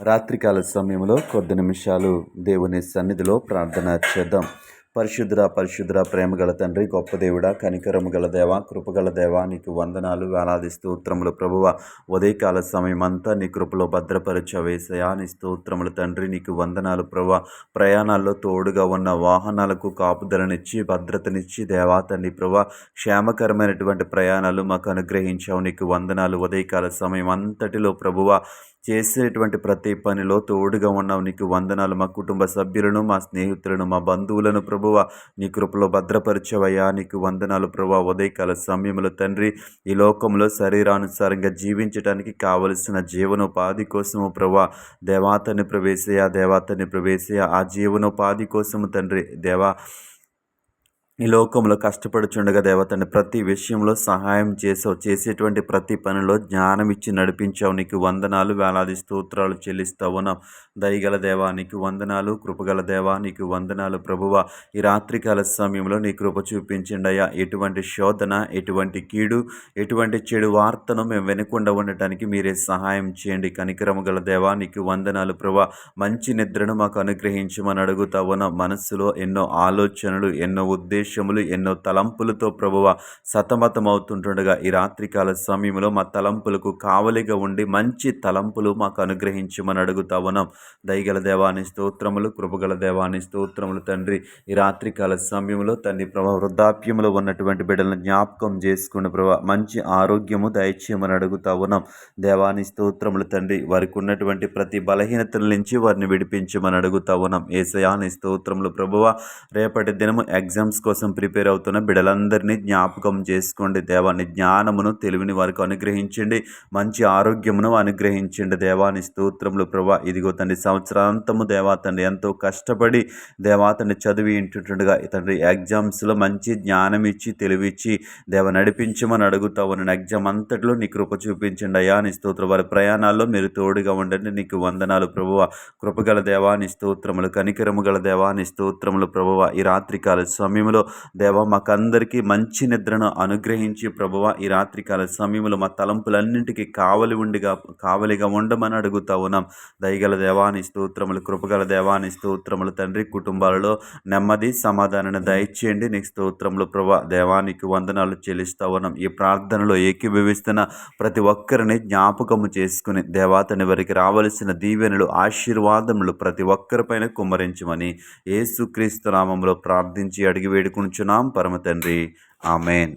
రాత్రికాల సమయంలో కొద్ది నిమిషాలు దేవుని సన్నిధిలో ప్రార్థన చేద్దాం. పరిశుద్ర పరిశుద్ర ప్రేమగల తండ్రి గొప్ప దేవుడ కనికరము గల దేవ కృపగల దేవ నీకు వందనాలు వేలాది స్తోత్రములు ప్రభువ. ఉదయకాల సమయం అంతా నీ కృపలో భద్రపరచ వేసయా నీ స్తోత్రములు తండ్రి నీకు వందనాలు ప్రభు ప్రయాణాల్లో తోడుగా ఉన్న వాహనాలకు కాపుదలనిచ్చి భద్రతనిచ్చి దేవా తండ్రి ప్రభు క్షేమకరమైనటువంటి ప్రయాణాలు మాకు అనుగ్రహించావు. నీకు వందనాలు. ఉదయకాల సమయం అంతటిలో ప్రభువ చేసేటువంటి ప్రతి పనిలో తోడుగా ఉన్నావు. నీకు వందనాలు. మా కుటుంబ సభ్యులను మా స్నేహితులను మా బంధువులను ప్రభువ నీ కృపలో భద్రపరచవయ్యా. నీకు వందనాలు ప్రభా ఉదయకాల సమయంలో తండ్రి ఈ లోకంలో శరీరానుసారంగా జీవించడానికి కావలసిన జీవనోపాధి కోసము ప్రభా దేవాతని ప్రవేశయ దేవాతని ప్రవేశయ ఆ జీవనోపాధి కోసము తండ్రి దేవా ఈ లోకంలో కష్టపడుచుండగా దేవతని ప్రతి విషయంలో సహాయం చేసావు చేసేటువంటి ప్రతి పనిలో జ్ఞానం ఇచ్చి నడిపించావు. నీకు వందనాలు వేలాది స్తోత్రాలు చెల్లిస్తావు నా దయగల దేవా నీకు వందనాలు కృపగల దేవా నీకు వందనాలు ప్రభువ. ఈ రాత్రికాల సమయంలో నీ కృప చూపించండి అయ్యా. ఎటువంటి శోధన ఎటువంటి కీడు ఎటువంటి చెడు వార్తను మేము వెనకుండా ఉండటానికి మీరే సహాయం చేయండి. కనికరము గల దేవా నీకు వందనాలు ప్రభా మంచి నిద్రను మాకు అనుగ్రహించమని అడుగుతావు నా మనస్సులో ఎన్నో ఆలోచనలు ఎన్నో ఉద్దేశం ఉద్దేశములు ఎన్నో తలంపులతో ప్రభువ సతమతమవుతుంటుండగా ఈ రాత్రికాల సమయంలో మా తలంపులకు కావలిగా ఉండి మంచి తలంపులు మాకు అనుగ్రహించమని అడుగుతా ఉన్నాం. దయగల దేవాని స్తోత్రములు కృపగల దేవాని స్తోత్రములు తండ్రి. ఈ రాత్రికాల సమయంలో తండ్రి ప్రభా వృద్ధాప్యంలో ఉన్నటువంటి బిడ్డలను జ్ఞాపకం చేసుకున్న ప్రభా మంచి ఆరోగ్యము దయచేయమని అడుగుతా ఉన్నాం. దేవాని స్తోత్రములు తండ్రి వారికి ఉన్నటువంటి ప్రతి బలహీనతల నుంచి వారిని విడిపించమని అడుగుతా ఉన్నాం. ఏసయాని స్తోత్రములు ప్రభువ రేపటి దినము ఎగ్జామ్స్ కోసం కోసం ప్రిపేర్ అవుతున్న బిడలందరినీ జ్ఞాపకం చేసుకోండి. దేవాన్ని జ్ఞానమును తెలివిని వారికి అనుగ్రహించండి. మంచి ఆరోగ్యమును అనుగ్రహించండి. దేవాని స్తోత్రములు ప్రభా ఇదిగో తండ్రి సంవత్సరాంతము దేవా తండ్రి ఎంతో కష్టపడి దేవా తండ్రి చదివి ఇంటుండగా తండ్రి ఎగ్జామ్స్లో మంచి జ్ఞానం ఇచ్చి తెలివిచ్చి దేవ నడిపించమని అడుగుతా ఉన్న ఎగ్జామ్ అంతట్లో నీ కృప చూపించండి. అయ్యా నీ స్తోత్రం వారి ప్రయాణాల్లో మీరు తోడుగా ఉండండి. నీకు వందనాలు ప్రభువ. కృపగల దేవాని స్తోత్రములు కనికరము గల దేవాని స్తోత్రములు ప్రభువ. ఈ రాత్రికాల సమయంలో దేవ మాకందరికీ మంచి నిద్రను అనుగ్రహించి ప్రభువ ఈ రాత్రికాల సమయంలో మా తలంపులన్నింటికీ కావలి ఉండిగా కావలిగా ఉండమని అడుగుతా ఉన్నాం. దయగల దేవాని స్తోత్రములు కృపగల దేవాని స్తోత్రములు తండ్రి కుటుంబాలలో నెమ్మది సమాధానాన్ని దయచేయండి. నీకు స్తోత్రములు ప్రభా దేవానికి వందనాలు చెల్లిస్తా ఉన్నాం. ఈ ప్రార్థనలో ఏకీభవిస్తున్న ప్రతి ఒక్కరిని జ్ఞాపకము చేసుకుని దేవాతని వారికి రావలసిన దీవెనలు ఆశీర్వాదములు ప్రతి ఒక్కరిపైన కుమ్మరించమని ఏసుక్రీస్తు నామంలో ప్రార్థించి అడిగి వేడుకు వేడుకుంటున్నాం పరమ తండ్రి ఆమెన్.